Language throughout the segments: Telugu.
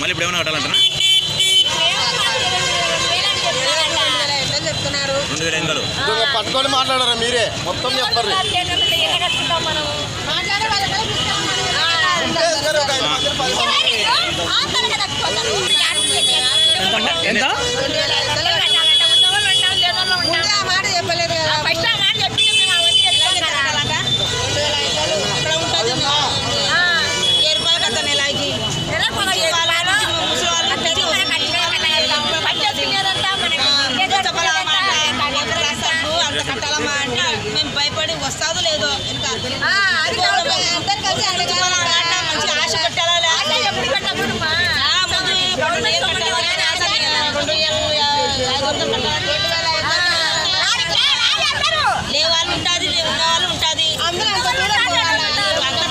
మళ్ళీ ఇప్పుడు ఏమైనా కట్టాలంటారా? చెప్తున్నారు రెండు వేల ఎనిమిదిలో ఇంకా పట్టుకొని మాట్లాడారా మీరే? మొత్తం చెప్పరు. ఎంత? ముందే ఆ మాట చెప్పలేదు కదా ఇక్కడ ఉంటుంది ఆ, ఏ రూపాయలు కడతా నెలకి అంత కట్టాలమ్మా అంటే మేము భయపడి వస్తాదో లేదో ఇంకా అందరు కలిసి అడగాలి మంచి ఆశ పెట్టాలా లేదా? ఆ, ముందు ఈ రెండు వేలు కట్టాలని ఆశ లేదు. రెండు వేలు, ఐదు వందలు కట్టాలని లే వాళ్ళు ఉంటుంది లే ఉన్న వాళ్ళు ఉంటుంది అందరూ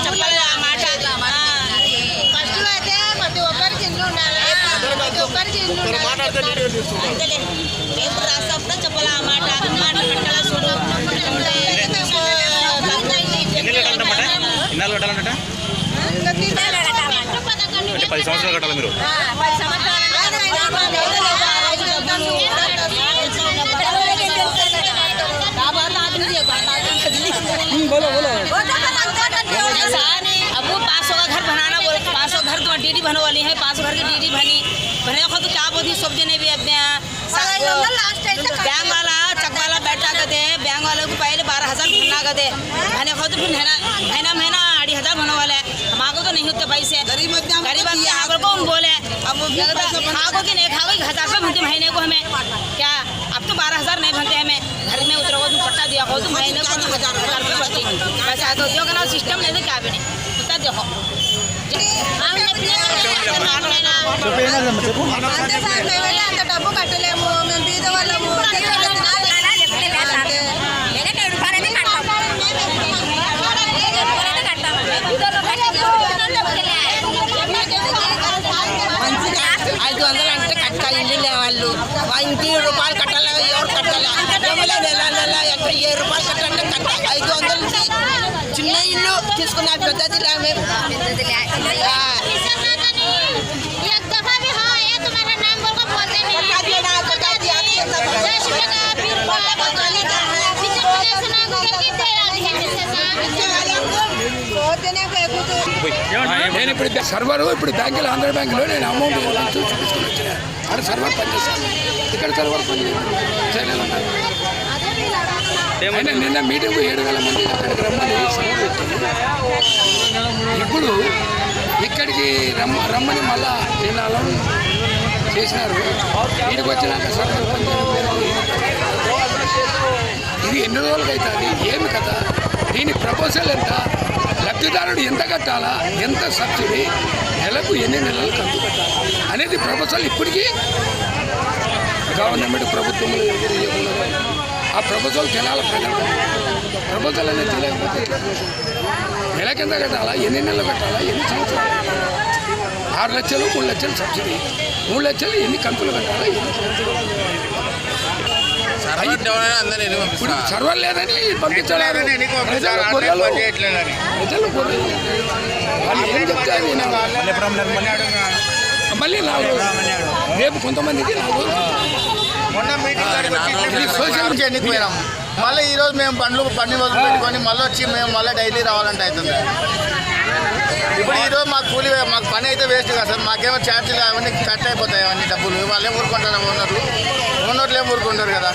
చెప్పాలి ఆ మాట ఫస్ట్ అయితే ప్రతి ఒక్కరికి ఇల్లు ఉండాలి ప్రతి ఒక్కరికి ఇల్లు ఉండాలి అంతేలే పది సంవత్సరాలు కట్టాలి మీరు अब वो पाँच सौ का घर बनाना बोल पाँच सौ घर तो डीडी बनो वाली है पाँच सौ घर की डीडी बनी बने को तो क्या बोलती सब जने भी अब बैंक वाला साल बैठा गए बैंक वालों को पहले बारह हज़ार भरना गए मैंने खुद महीना महीना अढ़ी हज़ार भरने वाला है हमारे तो नहीं होते पैसे गरीब गरीब को हम बोले अब खागो नहीं खागो हज़ार रुपये भरते महीने को हमें क्या अब तो बारह हज़ार नहीं भरते हमें घर में उतर तुम पट्टा दिया हो तो महीने को हज़ार रुपये भरते पैसा तो सिस्टम नहीं तो क्या भी नहीं देखो చిన్న ఇల్లు తీసుకున్నా పెద్దది లే మేము ఆ. నేను ఇప్పుడు బ్యా- సర్వర్ ఇప్పుడు బ్యాంకులో ఆంధ్ర బ్యాంకులో నేను అమౌంట్ చూసి చూపించుకుని వచ్చిన. ఆడ సర్వర్ పనిచేస్తాను ఇక్కడ సర్వర్ పని చేయలేదన్నారు అయినా నిన్న మీటింగ్ ఏడు వేల మంది అక్కడికి రమ్మని ఇప్పుడు ఇక్కడికి రమ్మ రమ్మని మళ్ళా నిన్న చేసినారు. వీడికి వచ్చినాక ఇది ఎన్ని రోజులకి అవుతుంది? ఏమి కథ? దీని ప్రపోజల్ ఎంత? లబ్ధిదారుడు ఎంత కట్టాలా? ఎంత సబ్సిడీ? నెలకు ఎన్ని నెలలు ఖర్చు కట్టాలా అనేది ప్రపోజల్ ఇప్పటికీ గవర్నమెంట్ ప్రభుత్వంలో ఆ ప్రపోజల్ తెలాల ప్రజలు ప్రపోజల్ అనేది తెలియకపోతే నెలకి ఎంత కట్టాలా? ఎన్ని నెలలు కట్టాలా? ఎన్ని సంవత్సరాలు? ఆరు లక్షలు మూడు లక్షలు సబ్సిడీ. మూడు లక్షలు ఎన్ని కంతులు కట్టాలా? ఎన్ని ఇప్పుడు సర్వర్ లేదని పంపించలేదు ప్రజలు గొర్రెలు. ప్రజలు గొర్రెలు. వాళ్ళు ఏం చెప్తారు వినాలి. మళ్ళీ నాలుగు. రేపు కొంతమందికి నాలుగు రోజులు. మొన్న మీటింగ్ సోషల్ ఎన్నికపోయినాం మళ్ళీ ఈ రోజు మేము బండ్లు బండి రోజులు పెట్టుకొని మళ్ళీ వచ్చి మేము మళ్ళీ డైలీ రావాలంటే అవుతుంది. ఇప్పుడు ఈ రోజు మాకు కూలి మాకు పని అయితే వేస్ట్ కదా సార్. మాకేమో ఛార్జీలు అవన్నీ కట్ అయిపోతాయి అవన్నీ డబ్బులు. వాళ్ళు ఏం ఊరుకుంటారు? ఓనర్లు. ఓనర్లు ఏం ఊరుకుంటారు కదా?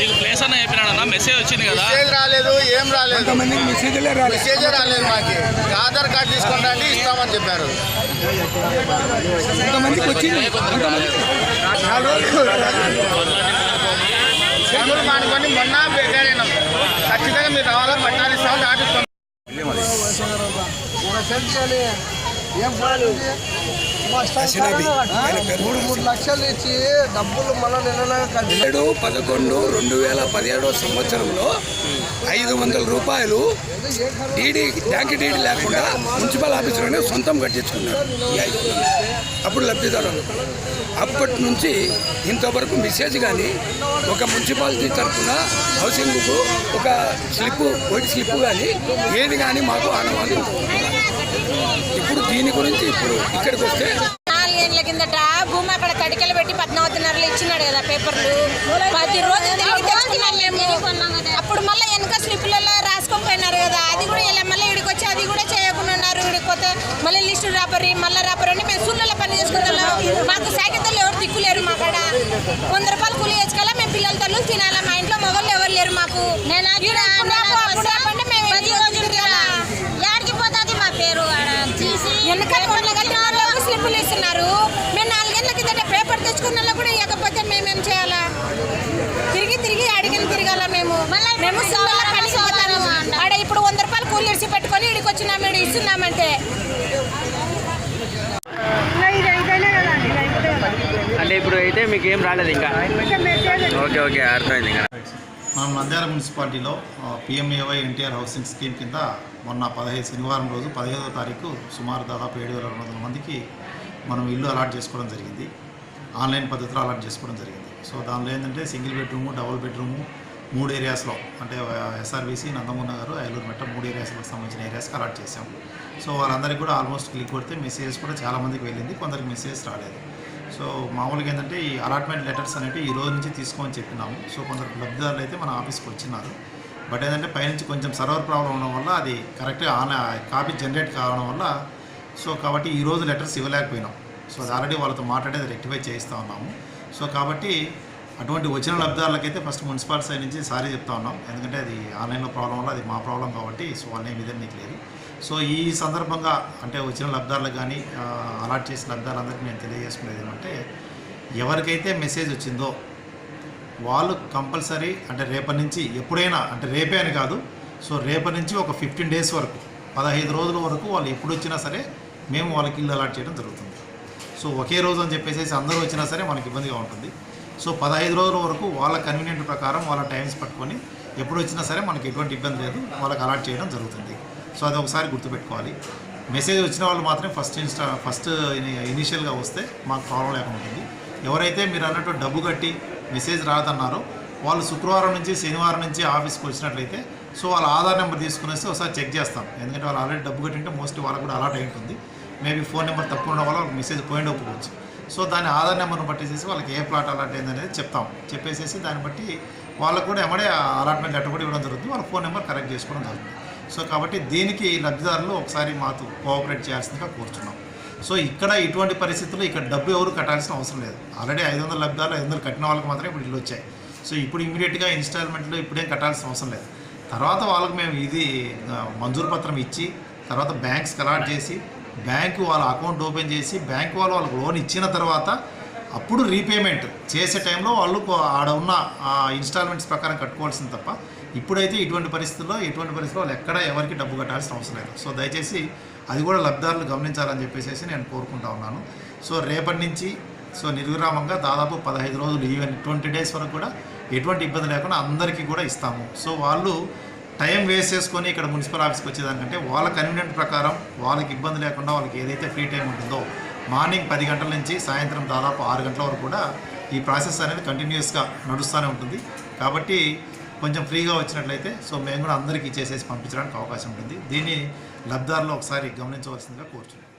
మీకు ప్లేస్ అన్న చెప్పినాడన్న మెసేజ్ వచ్చింది కదా. మెసేజ్ రాలేదు ఏం రాలేదు. కొంతమందికి మెసేజ్లే రాలేదు. మెసేజ్ రాలేదు మాకు. ఆధార్ కార్డు తీసుకుంటా ఇస్తామని చెప్పారు. పనులు మానుకొని మొన్న బేకారైనాం ఖచ్చితంగా మీరు రావాలని పట్టాలు ఇస్తామని మూడు మూడు లక్షలు ఇచ్చి డబ్బులు మన ఏడు పదకొండు రెండు వేల పదిహేడో సంవత్సరంలో ఐదు వందల రూపాయలు డీడీ బ్యాంక్ డీడీ లేకుండా మున్సిపల్ ఆఫీసులోనే సొంతం కట్టించుకున్నారు. అప్పుడు లబ్ధిదారులు. అప్పటి నుంచి ఇంతవరకు మెసేజ్ కానీ ఒక మున్సిపాలిటీ తరఫున హౌసింగ్కు ఒక స్లిప్ ఒకటి స్లిప్ కానీ ఏది కానీ మాకు ఆనవాళ్ళు ఇప్పుడు దీని గురించి ఇప్పుడు ఇక్కడికి వస్తే నాలుగేళ్ళ కిందట భూమి అక్కడ తడికలు పెట్టి పద్మావతిన్నరలు ఇచ్చినాడు కదా పేపర్లు. పది రోజులు తిరిగి తెచ్చుకున్నాం మేము. అప్పుడు మళ్ళీ వెనక స్లిప్లలో రాసుకొని పోయినారు కదా. అది కూడా ఇలా మళ్ళీ ఇక్కడికి వచ్చి అది కూడా చేయకుండా ఉన్నారు. ఇక్కడికి కొత్త మళ్ళీ లిస్టు రాపరి మళ్ళీ రాపరి అని మేము సుళ్ళలో పని చేసుకుంటున్నాం మాకు సాగితలు ఎవరు దిక్కులేరు మా కాడ. వంద రూపాయలు కూలి వేసుకోవాలా మేము పిల్లల తల్లు తినాలా. మా ఇంట్లో మొగలు ఎవరు లేరు మాకు. నేను అప్పుడు రాపండి మేము పది రోజులు యాడికి పోతుంది మా పేరు వెనక వాళ్ళకి స్లిప్పులు ఇస్తున్నారు మేము నాలుగేళ్ళ కిందట పేపర్ తెచ్చుకున్న వాళ్ళకు కూడా ఇవ్వకపోతే మేమేం చేయాలా తిరిగి తిరిగి అడిగిన తిరగాల మేము మేము సుళ్ళలో పనికి పోతాము ఆడ ఇప్పుడు వంద రూపాయలు కూలి ఇడిచి పెట్టుకొని ఇడికి వచ్చినాము ఇడి ఇస్తున్నామంటే. అంటే ఇప్పుడు అయితే మీకు ఏం రాలేదు ఇంకా? ఓకే ఓకే అర్థమైంది ఇంకా. మనం నంద్యాల మున్సిపాలిటీలో పిఎంఏవై ఎన్టీఆర్ హౌసింగ్ స్కీమ్ కింద మొన్న పదహైదు శనివారం రోజు పదిహేదవ తారీఖు సుమారు దాదాపు ఏడు వేల రెండు వందల మందికి మనం ఇల్లు అలాట్ చేసుకోవడం జరిగింది. ఆన్లైన్ పద్ధతిలో అలాట్ చేసుకోవడం జరిగింది. సో దానిలో ఏంటంటే సింగిల్ బెడ్రూము డబుల్ బెడ్రూము మూడు ఏరియాస్లో అంటే ఎస్ఆర్బీసీ నందమూర్ నగర్ ఐలూరు మెట్ట మూడు ఏరియాస్లకు సంబంధించిన ఏరియాస్కి అలాట్ చేసాం సో వాళ్ళందరికీ కూడా ఆల్మోస్ట్ క్లిక్ కొడితే మెసేజెస్ కూడా చాలామందికి వెళ్ళింది కొందరికి మెసేజెస్ రాలేదు. సో మామూలుగా ఏంటంటే ఈ అలాట్మెంట్ లెటర్స్ అనేవి ఈ రోజు నుంచి తీసుకోమని చెప్పినాము. సో కొందరు లబ్ధిదారులు అయితే మన ఆఫీస్కి వచ్చినారు. బట్ ఏంటంటే పైనుంచి కొంచెం సర్వర్ ప్రాబ్లం ఉండడం వల్ల అది కరెక్ట్గా ఆన్ కాపీ జనరేట్ కావడం వల్ల సో కాబట్టి ఈరోజు లెటర్స్ ఇవ్వలేకపోయినాం. సో అది ఆల్రెడీ వాళ్ళతో మాట్లాడేది రెక్టిఫై చేస్తూ ఉన్నాము. సో కాబట్టి అటువంటి వచ్చిన లబ్ధిదారులకైతే ఫస్ట్ మున్సిపాలిటీ సైడ్ నుంచి సారీ చెప్తా ఉన్నాం. ఎందుకంటే అది ఆన్లైన్లో ప్రాబ్లం వల్ల అది మా ప్రాబ్లం కాబట్టి సో అన్నీ మీద నీకు లేదు. సో ఈ సందర్భంగా అంటే వచ్చిన లబ్ధారులకు కానీ అలాట్ చేసిన లబ్ధారులందరికీ నేను తెలియజేసుకునేది ఏంటంటే ఎవరికైతే మెసేజ్ వచ్చిందో వాళ్ళు కంపల్సరీ అంటే రేపటి నుంచి ఎప్పుడైనా అంటే రేపే అని కాదు సో రేపటి నుంచి ఒక ఫిఫ్టీన్ డేస్ వరకు పదహైదు రోజుల వరకు వాళ్ళు ఎప్పుడు వచ్చినా సరే మేము వాళ్ళకి ఇల్లు అలాట్ చేయడం జరుగుతుంది. సో ఒకే రోజు అని చెప్పేసి అందరూ వచ్చినా సరే మనకి ఇబ్బందిగా ఉంటుంది. సో పదహైదు రోజుల వరకు వాళ్ళ కన్వీనియంట్ ప్రకారం వాళ్ళ టైమ్స్ పట్టుకొని ఎప్పుడు వచ్చినా సరే మనకి ఎటువంటి ఇబ్బంది లేదు. వాళ్ళకి అలాట్ చేయడం జరుగుతుంది. సో అది ఒకసారి గుర్తుపెట్టుకోవాలి. మెసేజ్ వచ్చిన వాళ్ళు మాత్రమే ఫస్ట్ ఇన్స్టా ఫస్ట్ ఇనిషియల్గా వస్తే మాకు ప్రాబ్లం లేకుండా ఉంటుంది. ఎవరైతే మీరు అన్నట్టు డబ్బు కట్టి మెసేజ్ రాదన్నారో వాళ్ళు శుక్రవారం నుంచి శనివారం నుంచి ఆఫీస్కి వచ్చినట్లయితే సో వాళ్ళ ఆధార్ నెంబర్ తీసుకునేసి ఒకసారి చెక్ చేస్తాం. ఎందుకంటే వాళ్ళు ఆల్రెడీ డబ్బు కట్టింటే మోస్ట్లీ వాళ్ళకు కూడా అలాట్ అయి ఉంటుంది. మేబీ ఫోన్ నెంబర్ తక్కువ ఉండడం వల్ల వాళ్ళకి మెసేజ్ పోయిండకపోవచ్చు. సో దాని ఆధార్ నెంబర్ను పట్టేసేసి వాళ్ళకి ఏ ప్లాట్ అలాట్ అయింది అనేది చెప్తాం. చెప్పేసేసి దాన్ని బట్టి వాళ్ళకు కూడా ఎమ్మడే అలాట్మెంట్ లెటర్ కూడా ఇవ్వడం జరుగుతుంది. వాళ్ళ ఫోన్ నెంబర్ కరెక్ట్ చేసుకోవడం జరుగుతుంది. సో కాబట్టి దీనికి లబ్ధిదారులు ఒకసారి మాతో కోఆపరేట్ చేయాల్సిందిగా కోరుచున్నాం. సో ఇక్కడ ఇటువంటి పరిస్థితుల్లో ఇక్కడ డబ్బు ఎవరు కట్టాల్సిన అవసరం లేదు. ఆల్రెడీ ఐదు వందల లబ్ధాలు ఐదు వందలు కట్టిన వాళ్ళకి మాత్రమే ఇప్పుడు ఇల్లు వచ్చాయి. సో ఇప్పుడు ఇమీడియట్గా ఇన్స్టాల్మెంట్లో ఇప్పుడేం కట్టాల్సిన అవసరం లేదు. తర్వాత వాళ్ళకి మేము ఇది మంజూరు పత్రం ఇచ్చి తర్వాత బ్యాంక్స్కి అలాట్ చేసి బ్యాంకు వాళ్ళ అకౌంట్ ఓపెన్ చేసి బ్యాంక్ వాళ్ళు వాళ్ళకు లోన్ ఇచ్చిన తర్వాత అప్పుడు రీపేమెంట్ చేసే టైంలో వాళ్ళు ఆడ ఉన్న ఇన్స్టాల్మెంట్స్ ప్రకారం కట్టుకోవాల్సింది తప్ప ఇప్పుడైతే ఇటువంటి పరిస్థితుల్లో ఎటువంటి పరిస్థితుల్లో వాళ్ళు ఎక్కడ ఎవరికి డబ్బు కట్టాల్సిన అవసరం లేదు. సో దయచేసి అది కూడా లబ్ధిదారులు గమనించాలని చెప్పేసి నేను కోరుకుంటా ఉన్నాను. సో రేపటి నుంచి సో నిర్విరామంగా దాదాపు పదహైదు రోజులు ఈవెన్ ట్వంటీ డేస్ వరకు కూడా ఎటువంటి ఇబ్బంది లేకుండా అందరికీ కూడా ఇస్తాము. సో వాళ్ళు టైం వేస్ట్ చేసుకొని ఇక్కడ మున్సిపల్ ఆఫీస్కి వచ్చేదానికంటే వాళ్ళ కన్వీనియంట్ ప్రకారం వాళ్ళకి ఇబ్బంది లేకుండా వాళ్ళకి ఏదైతే ఫ్రీ టైం ఉంటుందో మార్నింగ్ పది గంటల నుంచి సాయంత్రం దాదాపు ఆరు గంటల వరకు కూడా ఈ ప్రాసెస్ అనేది కంటిన్యూస్గా నడుస్తూనే ఉంటుంది. కాబట్టి కొంచెం ఫ్రీగా వచ్చినట్లయితే సో మేము కూడా అందరికీ చేసేసి పంపించడానికి అవకాశం ఉంటుంది. దీన్ని లబ్ధారులు ఒకసారి గమనించవలసిందిగా కోరుచున్నాం.